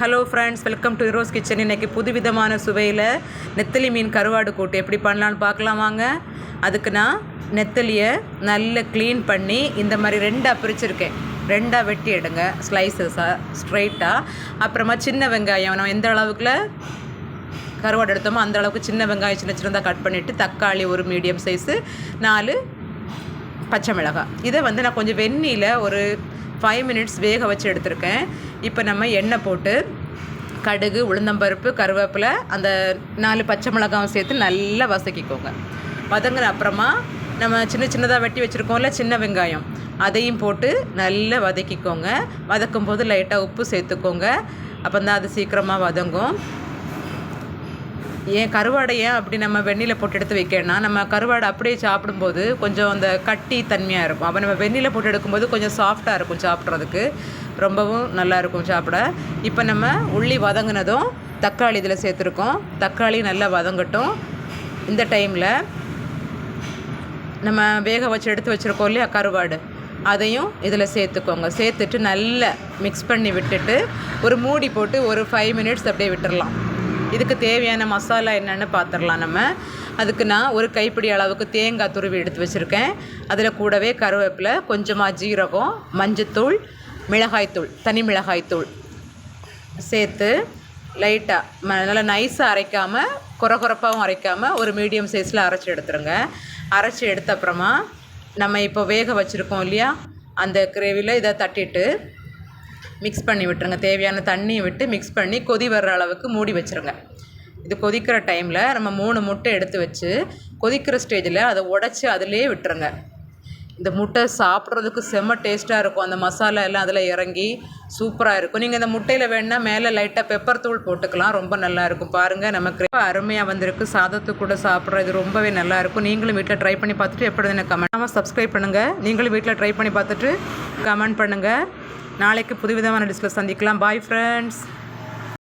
Hello friends welcome to Rose kitchen இன்னைக்கு புதுவிதமான சுவையில் நெத்தலி மீன் கருவாடு கூட்டு. எப்படி பண்ணலான்னு பார்க்கலாம் வாங்க. அதுக்கு நான் நெத்தலியை நல்ல க்ளீன் பண்ணி இந்த மாதிரி ரெண்டாக பிரிச்சிருக்கேன். ரெண்டாக வெட்டி எடுங்க. ஸ்லைசஸாக ஸ்ட்ரைட்டாக அப்புறமா சின்ன வெங்காயம். நம்ம எந்த அளவுக்குல கருவாடு எடுத்தோமோ அந்த அளவுக்கு சின்ன வெங்காயம் சின்ன சின்னதாக கட் பண்ணிவிட்டு தக்காளி ஒரு மீடியம் சைஸு நாலு பச்சை மிளகாய் இதை வந்து நான் கொஞ்சம் வெந்நியில் ஒரு ஃபைவ் மினிட்ஸ் வேக வச்சு எடுத்திருக்கேன். இப்போ நம்ம எண்ணெய் போட்டு கடுகு உளுந்தம்பருப்பு கருவேப்பிலை அந்த நாலு பச்சை மிளகாவும் சேர்த்து நல்லா வதக்கிக்கோங்க. வதங்கின அப்புறமா நம்ம சின்ன சின்னதாக வெட்டி வச்சுருக்கோம்ல சின்ன வெங்காயம். அதையும் போட்டு நல்லா வதக்கிக்கோங்க. வதக்கும் போது லைட்டாக உப்பு சேர்த்துக்கோங்க. அப்போ தான் அது சீக்கிரமாக வதங்கும். ஏன் கருவாடை ஏன் அப்படி நம்ம வெந்நியில் போட்டு எடுத்து வைக்கணும்னா நம்ம கருவாடை அப்படியே சாப்பிடும்போது கொஞ்சம் அந்த கட்டி தன்மையாக இருக்கும். அப்போ நம்ம வெந்நியில் போட்டு எடுக்கும்போது கொஞ்சம் சாஃப்டாக இருக்கும் சாப்பிட்றதுக்கு. ரொம்பவும் நல்லா இருக்கும் சாப்பிட. இப்போ நம்ம உள்ளி வதங்கினதும் தக்காளி இதில் சேர்த்துருக்கோம். தக்காளி நல்லா வதங்கட்டும். இந்த டைமில் நம்ம வேக வச்சு எடுத்து வச்சுருக்கோம் இல்லையா கருவாடு. அதையும் இதில் சேர்த்துக்கோங்க. சேர்த்துட்டு நல்லா மிக்ஸ் பண்ணி விட்டுட்டு ஒரு மூடி போட்டு ஒரு ஃபைவ் மினிட்ஸ் அப்படியே விட்டுடலாம் இதுக்கு தேவையான மசாலா என்னென்னு பார்த்துடலாம் நம்ம. அதுக்கு நான் ஒரு கைப்பிடி அளவுக்கு தேங்காய் துருவி எடுத்து வச்சுருக்கேன். அதில் கூடவே கருவேப்பிலை கொஞ்சமாக ஜீரகம் மஞ்சத்தூள் மிளகாய்த்தூள் தனி மிளகாய்த்தூள் சேர்த்து லைட்டாக நல்லா நைஸாக அரைக்காமல் குறகுறப்பாகவும் அரைக்காமல் ஒரு மீடியம் சைஸில் அரைச்சி எடுத்துருங்க. அரைச்சி எடுத்த அப்புறமா நம்ம இப்போ வேக வச்சுருக்கோம் இல்லையா? அந்த கிரேவியில் இதை தட்டிட்டு மிக்ஸ் பண்ணி விட்டுருங்க. தேவையான தண்ணியை விட்டு மிக்ஸ் பண்ணி கொதி வர்ற அளவுக்கு மூடி வச்சுருங்க. இது கொதிக்கிற டைமில் நம்ம மூணு முட்டை எடுத்து வச்சு கொதிக்கிற ஸ்டேஜில் அதை உடச்சி அதிலே விட்டுருங்க. இந்த முட்டை சாப்பிட்றதுக்கு செம்ம டேஸ்ட்டாக இருக்கும். அந்த மசாலா எல்லாம் அதில் இறங்கி சூப்பராக இருக்கும். நீங்கள் இந்த முட்டையில் வேணால் மேலே லைட்டாக பெப்பர் தூள் போட்டுக்கலாம். ரொம்ப நல்லாயிருக்கும் பாருங்கள் நமக்கு ரொம்ப அருமையாக வந்திருக்கு. சாதத்து கூட சாப்பிட்றது ரொம்பவே நல்லாயிருக்கும் நீங்களும் வீட்டில் ட்ரை பண்ணி பார்த்துட்டு எப்படி எனக்கு கமெண்ட் நம்ம சப்ஸ்கிரைப் பண்ணுங்கள் நீங்களும் வீட்டில் ட்ரை பண்ணி பார்த்துட்டு கமெண்ட் பண்ணுங்கள் நாளைக்கு புதுவிதமான டிஸ்கில் சந்திக்கலாம். Bye friends